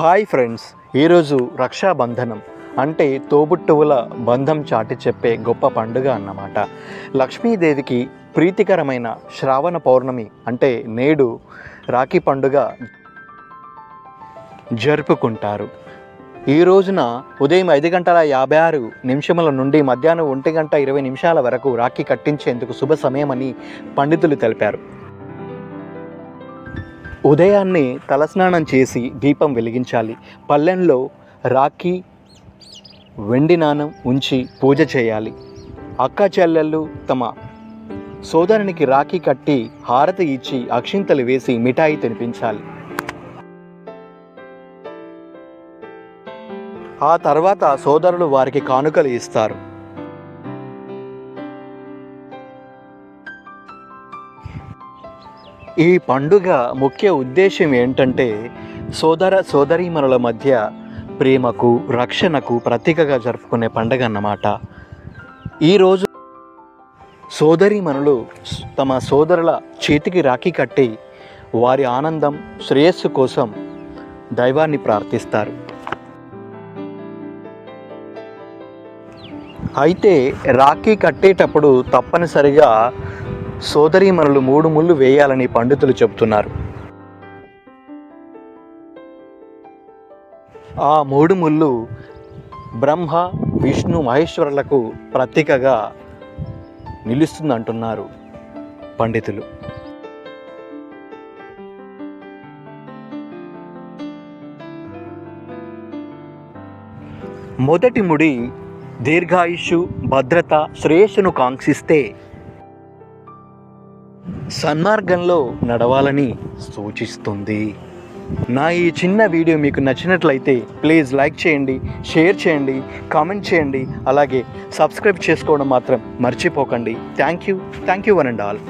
Hi friends ఈరోజు రక్షాబంధనం అంటే తోబుట్టువుల బంధం చాటి చెప్పే గొప్ప పండుగ అన్నమాట. లక్ష్మీదేవికి ప్రీతికరమైన శ్రావణ పౌర్ణమి అంటే నేడు రాఖీ పండుగ జరుపుకుంటారు. ఈ రోజున ఉదయం ఐదు గంటల యాభై ఆరు నిమిషముల నుండి మధ్యాహ్నం ఒంటి గంట ఇరవై నిమిషాల వరకు రాఖీ కట్టించేందుకు శుభ సమయమని పండితులు తెలిపారు. ఉదయాన్నే తలస్నానం చేసి దీపం వెలిగించాలి. పల్లెంలో రాఖీ వెండి నాణం ఉంచి పూజ చేయాలి. అక్క చెల్లెళ్ళు తమ సోదరునికి రాఖీ కట్టి హారతి ఇచ్చి అక్షింతలు వేసి మిఠాయి తినిపించాలి. ఆ తర్వాత సోదరులు వారికి కానుకలు ఇస్తారు. ఈ పండుగ ముఖ్య ఉద్దేశం ఏంటంటే సోదర సోదరీమణుల మధ్య ప్రేమకు రక్షణకు ప్రతీకగా జరుపుకునే పండుగ అన్నమాట. ఈరోజు సోదరీమణులు తమ సోదరుల చేతికి రాఖీ కట్టి వారి ఆనందం శ్రేయస్సు కోసం దైవాన్ని ప్రార్థిస్తారు. అయితే రాఖీ కట్టేటప్పుడు తప్పనిసరిగా సోదరీమణులు మూడు ముళ్ళు వేయాలని పండితులు చెబుతున్నారు. ఆ మూడు ముళ్ళు బ్రహ్మ విష్ణు మహేశ్వరులకు ప్రతీకగా నిలుస్తుందంటున్నారు పండితులు. మొదటి ముడి దీర్ఘాయుషు భద్రత శ్రేయస్సును కాంక్షిస్తే సన్మార్గంలో నడవాలని సూచిస్తుంది. నా ఈ చిన్న వీడియో మీకు నచ్చినట్లయితే ప్లీజ్ లైక్ చేయండి షేర్ చేయండి కామెంట్ చేయండి అలాగే సబ్స్క్రైబ్ చేసుకోవడం మాత్రం మర్చిపోకండి. Thank you. Thank you one and all.